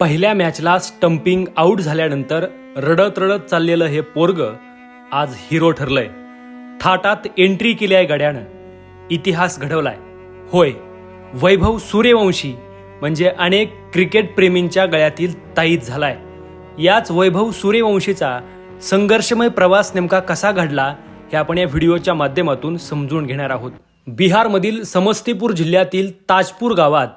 पहिल्या मॅचला stumping out झाल्यानंतर रडत रडत चाललेलं हे पोरग आज हिरो ठरलंय. थाटात एंट्री केली आहे गड्यानं. इतिहास घडवलाय. होय वैभव सूर्यवंशी म्हणजे अनेक क्रिकेट प्रेमींच्या गळ्यातील ताईत झालाय. याच वैभव सूर्यवंशीचा संघर्षमय प्रवास नेमका कसा घडला हे आपण या व्हिडिओच्या माध्यमातून समजून घेणार आहोत. बिहारमधील समस्तीपूर जिल्ह्यातील ताजपूर गावात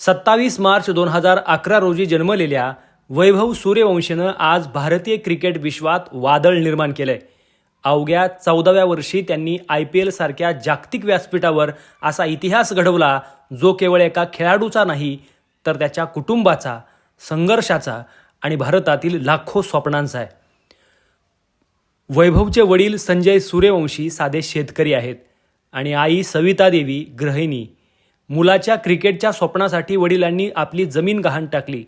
सत्तावीस मार्च दोन हजार अकरा रोजी जन्मलेल्या वैभव सूर्यवंशीनं आज भारतीय क्रिकेट विश्वात वादळ निर्माण केलंय. अवघ्या चौदाव्या वर्षी त्यांनी आय पी एल सारख्या जागतिक व्यासपीठावर असा इतिहास घडवला जो केवळ एका खेळाडूचा नाही तर त्याच्या कुटुंबाचा संघर्षाचा आणि भारतातील लाखो स्वप्नांचा आहे. वैभवचे वडील संजय सूर्यवंशी साधे शेतकरी आहेत आणि आई सविता देवी गृहिणी. मुलाच्या क्रिकेटच्या स्वप्नासाठी वडिलांनी आपली जमीन गहाण टाकली.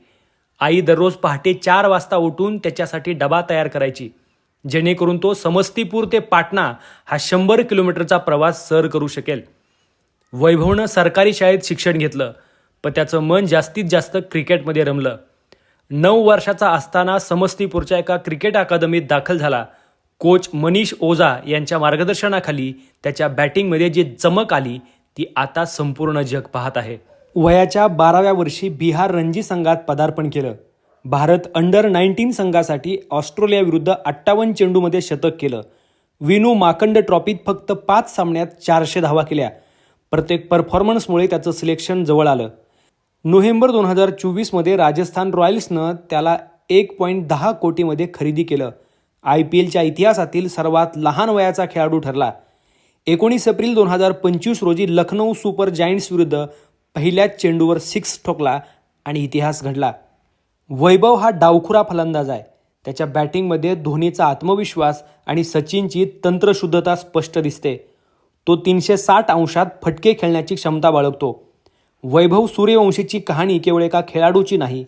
आई दररोज पहाटे चार वाजता उठून त्याच्यासाठी डबा तयार करायची. जेणेकरून तो समस्तीपूर ते पाटणा हा शंभर किलोमीटरचा प्रवास सर करू शकेल. वैभवनं सरकारी शाळेत शिक्षण घेतलं पण त्याचं मन जास्तीत जास्त क्रिकेटमध्ये रमलं. नऊ वर्षाचा असताना समस्तीपूरच्या एका क्रिकेट अकादमीत दाखल झाला. कोच मनीष ओझा यांच्या मार्गदर्शनाखाली त्याच्या बॅटिंगमध्ये जी चमक आली ती आता संपूर्ण जग पाहत आहे. वयाच्या बाराव्या वर्षी बिहार रणजी संघात पदार्पण केलं. भारत अंडर नाईन्टीन संघासाठी ऑस्ट्रेलियाविरुद्ध अठ्ठावन्न चेंडूमध्ये शतक केलं. विनू माकंड ट्रॉफीत फक्त पाच सामन्यात चारशे धावा केल्या. प्रत्येक परफॉर्मन्समुळे त्याचं सिलेक्शन जवळ आलं. नोव्हेंबर दोन हजार चोवीसमध्ये राजस्थान रॉयल्सनं त्याला एक पॉईंट दहा कोटीमध्ये खरेदी केलं. आय पी एलच्या इतिहासातील सर्वात लहान वयाचा खेळाडू ठरला. एकोणीस एप्रिल दोन हजार पंचवीस रोजी लखनौ सुपर जायंट्स विरुद्ध पहिल्याच चेंडूवर सिक्स ठोकला आणि इतिहास घडला. वैभव हा डावखुरा फलंदाज आहे. त्याच्या बॅटिंगमध्ये धोनीचा आत्मविश्वास आणि सचिनची तंत्रशुद्धता स्पष्ट दिसते. तो तीनशे साठ अंशात फटके खेळण्याची क्षमता बाळगतो. वैभव सूर्यवंशीची कहाणी केवळ एका खेळाडूची नाही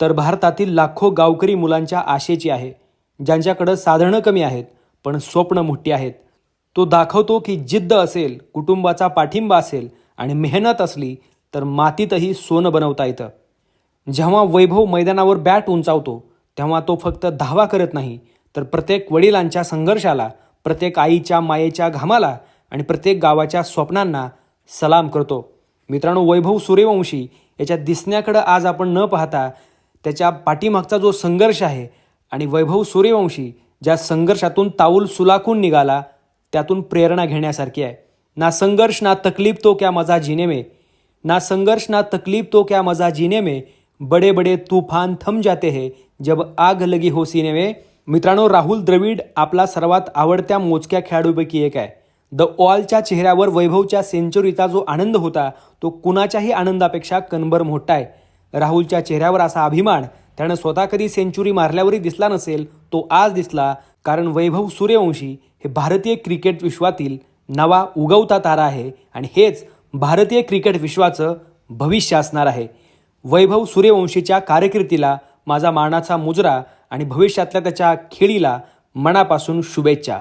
तर भारतातील लाखो गावकरी मुलांच्या आशेची आहे ज्यांच्याकडं साधनं कमी आहेत पण स्वप्न मोठी आहेत. तो दाखवतो की जिद्द असेल कुटुंबाचा पाठिंबा असेल आणि मेहनत असली तर मातीतही सोनं बनवता येतं. जेव्हा वैभव मैदानावर बॅट उंचावतो तेव्हा तो फक्त धावा करत नाही तर प्रत्येक वडिलांच्या संघर्षाला प्रत्येक आईच्या मायेच्या घामाला आणि प्रत्येक गावाच्या स्वप्नांना सलाम करतो. मित्रांनो वैभव सूर्यवंशी याच्या दिसण्याकडं आज आपण न पाहता त्याच्या पाठीमागचा जो संघर्ष आहे आणि वैभव सूर्यवंशी ज्या संघर्षातून ताऊल सुलाखून निघाला त्यातून प्रेरणा घेण्यासारखी आहे. ना संघर्ष ना तकलीफ तो क्या मजा जीने में. ना संघर्ष ना तकलीफ तो क्या मजा जीने में. बडे बडे तूफान थम जाते हे जब आग लगी हो सीने में. मित्रांनो राहुल द्रविड आपला सर्वात आवडत्या मोजक्या खेळाडूपैकी एक आहे. द ऑलच्या चेहऱ्यावर वैभवच्या सेंचुरीचा जो आनंद होता तो कुणाच्याही आनंदापेक्षा कणभर मोठा आहे. राहुलच्या चेहऱ्यावर असा अभिमान त्यानं स्वतः कधी सेंचुरी मारल्यावरही दिसला नसेल तो आज दिसला कारण वैभव सूर्यवंशी हे भारतीय क्रिकेट विश्वातील नवा उगवता तारा आहे आणि हेच भारतीय क्रिकेट विश्वाचं भविष्य असणार आहे. वैभव सूर्यवंशीच्या कार्यकिर्तीला माझा मानाचा मुजरा आणि भविष्यातल्या त्याच्या खेळीला मनापासून शुभेच्छा.